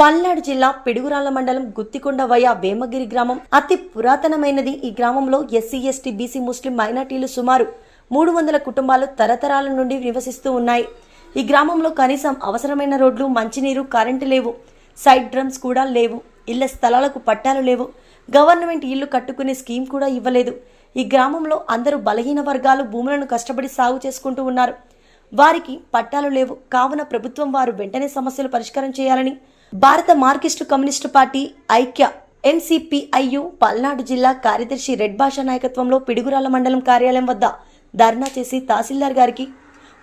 పల్నాడు జిల్లా పిడుగురాళ్ళ మండలం గుత్తికొండ వయ వేమగిరి గ్రామం. అతి పురాతనమైనది ఈ గ్రామంలో ఎస్సీ ఎస్టీ బీసీ ముస్లిం మైనార్టీలు సుమారు మూడు వందల కుటుంబాలు తరతరాల నుండి నివసిస్తూ ఉన్నాయి. ఈ గ్రామంలో కనీసం అవసరమైన రోడ్లు మంచినీరు కరెంటు లేవు. సైడ్ డ్రమ్స్ కూడా లేవు. ఇళ్ళ స్థలాలకు పట్టాలు లేవు. గవర్నమెంట్ ఇల్లు కట్టుకునే స్కీమ్ కూడా ఇవ్వలేదు. ఈ గ్రామంలో అందరూ బలహీన వర్గాలు భూములను కష్టపడి సాగు చేసుకుంటూ ఉన్నారు. వారికి పట్టాలు లేవు. కావున ప్రభుత్వం వారు వెంటనే సమస్యలు పరిష్కారం చేయాలని భారత మార్కిస్టు కమ్యూనిస్టు పార్టీ ఐక్య ఎన్సిపిఐయు పల్నాడు జిల్లా కార్యదర్శి రెడ్ భాష నాయకత్వంలో పిడుగురాల మండలం కార్యాలయం వద్ద ధర్నా చేసి తహసీల్దార్ గారికి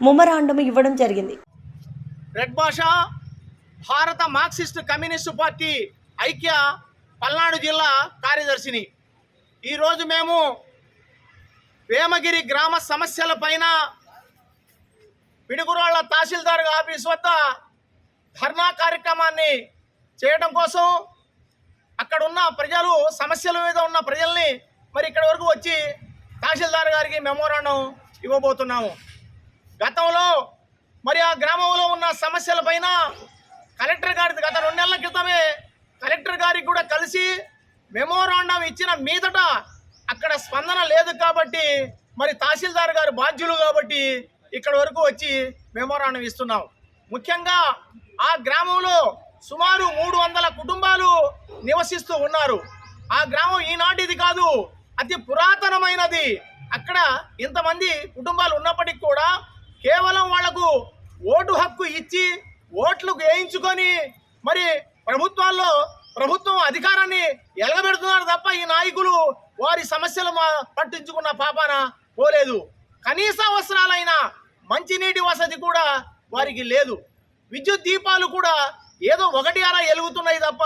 ముమ్మరాండం ఇవ్వడం జరిగింది. రెడ్ భాష భారత మార్క్సిస్ట్ కమ్యూనిస్టు పార్టీ ఐక్య పల్నాడు జిల్లా కార్యదర్శిని. ఈరోజు మేము వేమగిరి గ్రామ సమస్యల పైన పిడుగురాళ్ళ తహసీల్దార్ ఆఫీస్ వద్ద ధర్నా కార్యక్రమాన్ని చేయడం కోసం అక్కడ ఉన్న ప్రజలు సమస్యల మీద ఉన్న ప్రజల్ని మరి ఇక్కడ వరకు వచ్చి తహసీల్దార్ గారికి మెమోరాండం ఇవ్వబోతున్నాము. గతంలో మరి ఆ గ్రామంలో ఉన్న సమస్యల పైన కలెక్టర్ గారి గత రెండు నెలల క్రితమే కలెక్టర్ గారికి కూడా కలిసి మెమోరాండం ఇచ్చిన మీదట అక్కడ స్పందన లేదు కాబట్టి మరి తహసీల్దార్ గారు బాధ్యులు కాబట్టి ఇక్కడ వరకు వచ్చి మెమోరాండం ఇస్తున్నాం. ముఖ్యంగా ఆ గ్రామంలో సుమారు మూడు వందల కుటుంబాలు నివసిస్తూ ఉన్నారు. ఆ గ్రామం ఈనాటిది కాదు అతి పురాతనమైనది. అక్కడ ఇంతమంది కుటుంబాలు ఉన్నప్పటికీ కూడా కేవలం వాళ్ళకు ఓటు హక్కు ఇచ్చి ఓట్లు వేయించుకొని మరి ప్రభుత్వాల్లో ప్రభుత్వం అధికారాన్ని ఎలగబెడుతున్నారు తప్ప ఈ నాయకులు వారి సమస్యలు మా- పట్టించుకున్న పాపాన పోలేదు. కనీస అవసరాలైన మంచినీటి వసతి కూడా వారికి లేదు. విద్యుత్ దీపాలు కూడా ఏదో ఒకటి అలా ఎలుగుతున్నాయి తప్ప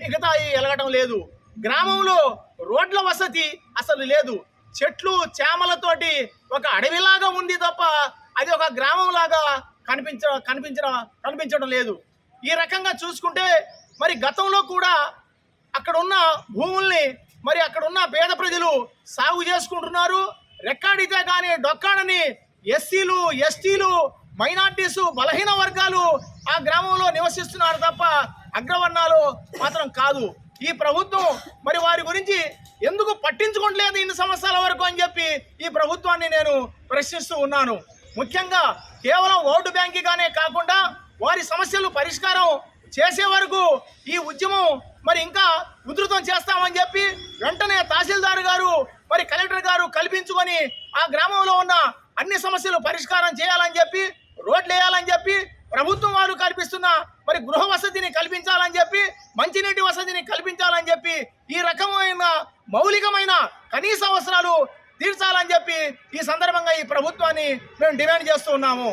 మిగతా ఎలగటం లేదు. గ్రామంలో రోడ్ల వసతి అసలు లేదు. చెట్లు చేమలతోటి ఒక అడవిలాగా ఉంది తప్ప అది ఒక గ్రామంలాగా కనిపించ కనిపించ కనిపించడం లేదు. ఈ రకంగా చూసుకుంటే మరి గతంలో కూడా అక్కడ ఉన్న భూముల్ని మరి అక్కడ ఉన్న పేద ప్రజలు సాగు చేసుకుంటున్నారు. రెక్కాడితే కానీ డొక్కాడని ఎస్సీలు ఎస్టీలు మైనార్టీస్ బలహీన వర్గాలు ఆ గ్రామంలో నివసిస్తున్నారు తప్ప అగ్రవర్ణాలు మాత్రం కాదు. ఈ ప్రభుత్వం మరి వారి గురించి ఎందుకు పట్టించుకోవట్లేదు ఇన్ని సంవత్సరాల వరకు అని చెప్పి ఈ ప్రభుత్వాన్ని నేను ప్రశ్నిస్తూ ఉన్నాను. ముఖ్యంగా కేవలం ఓటు బ్యాంకిగానే కాకుండా వారి సమస్యలు పరిష్కారం చేసే వరకు ఈ ఉద్యమం మరి ఇంకా ఉధృతం చేస్తామని చెప్పి వెంటనే తహసీల్దార్ గారు మరి కలెక్టర్ గారు కల్పించుకొని ఆ గ్రామంలో ఉన్న అన్ని సమస్యలు పరిష్కారం చేయాలని చెప్పి రోడ్లు వేయాలని చెప్పి ప్రభుత్వం వారు కల్పిస్తున్న మరి గృహ వసతిని కల్పించాలని చెప్పి మంచినీటి వసతిని కల్పించాలని చెప్పి ఈ రకమైన మౌలికమైన కనీస అవసరాలు తీర్చాలని చెప్పి ఈ సందర్భంగా ఈ ప్రభుత్వాన్ని మేము డిమాండ్ చేస్తూ ఉన్నాము.